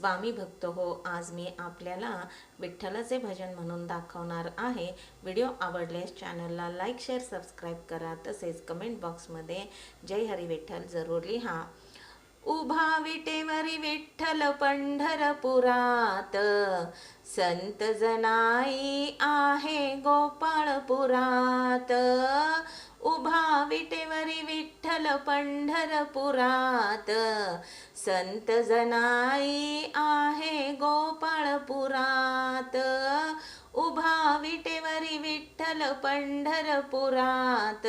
स्वामी भक्त हो आज मी आपल्याला विठ्ठलाचे भजन म्हणून दाखवणार आहे. व्हिडिओ आवडल्यास चॅनलला लाईक शेअर सबस्क्राईब करा. तसेच कमेंट बॉक्समध्ये जय हरी विठ्ठल जरूर लिहा. उभा विटेवरी विठ्ठल पंढरपुरात संत जनाई आहे गोपाळपुरात. उभा विटेवरी विठ्ठल पंढरपुरात. संत जनाई आहे गोपाळपुरात उभा विटेवरी विठ्ठल पंढरपुरात.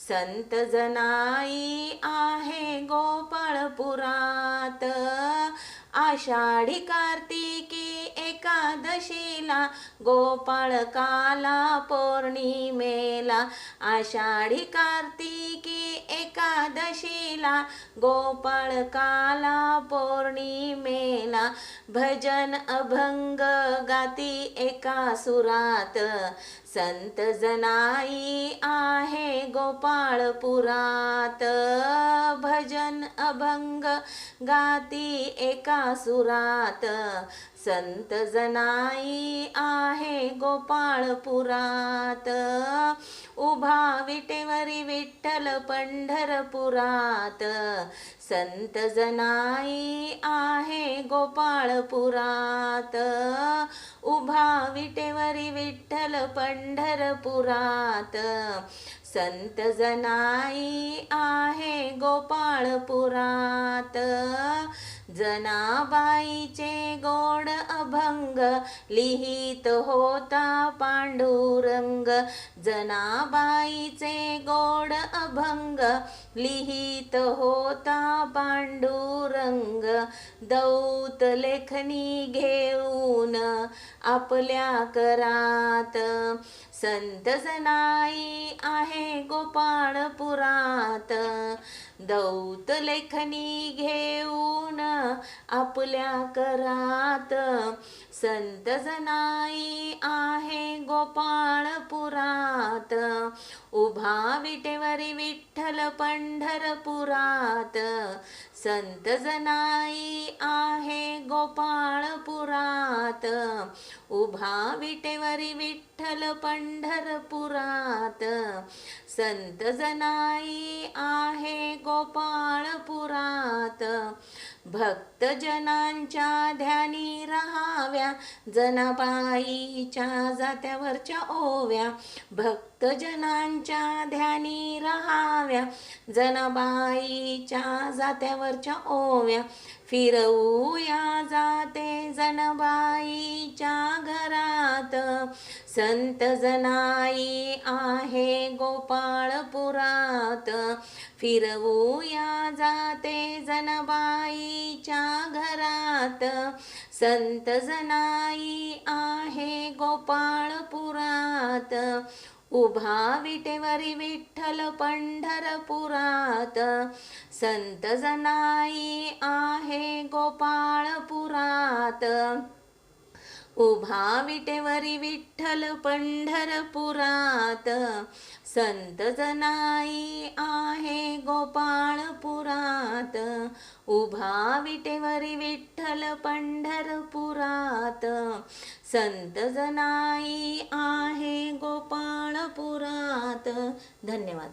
संत जनाई आहे गोपाळपुरात आषाढी कार्तिक एकादशीला गोपाळकाला पौर्णिमेला आषाढी कार्तिकी एकादशीला गोपाळकाला पौर्णिमेला भजन अभंग गाती एका सुरात. संत जनाई आहे गोपाळपुरात भजन अभंग गाती एका सुरात. संत जनाई आहे गोपाळपुरात उभा विटेवरी विठ्ठल पंढरपुरात. संत जनाई आहे गोपाळपुरात. उभा विटेवरी विठ्ठल पंढरपुरात. संत जनाई आहे गोपाळपुरात. जनाबाईचे गोड अभंग लिहित होता पांडुरंग. जनाबाईचे गोड अभंग लिहित होता पांडुरंग. दौत लेखनी घेऊन आपल्या करात. संत जनाई आहे गोपाळपुरात दौत लेखनी घेऊन आपल्या करात. संत जनाई आहे गोपाळपुरात उभा विटेवरी विठ्ठल पंढरपुरात. संत जनाई आहे गोपाळपुरात उभा विटेवरी विठ्ठल पंढरपुरात. संत जनाई आहे गोपाळपुरात भक्तजनांच्या ध्यानी राहाव्या जनाबाईच्या जात्यावरच्या ओव्या. भक्तजनांच्या ध्यानी राहाव्या जनाबाईच्या जात्यावरच्या ओव्या. फिरवूया जाते जनाबाईच्या संत जनाई आहे गोपाळपुरात. फिरवूया जाते जनबाईच्या घरात. संत जनाई आहे गोपाळपुरात. उभा विटेवरी विठ्ठल पंढरपुरात. संत जनाई आहे गोपाळपुरात. उभा विटेवरी विठ्ठल पंढरपुरात. संत जनाई आहे गोपाळपुरात. उभा विटेवरी विठ्ठल पंढरपुरात. संत जनाई आहे गोपाळपुरात. धन्यवाद.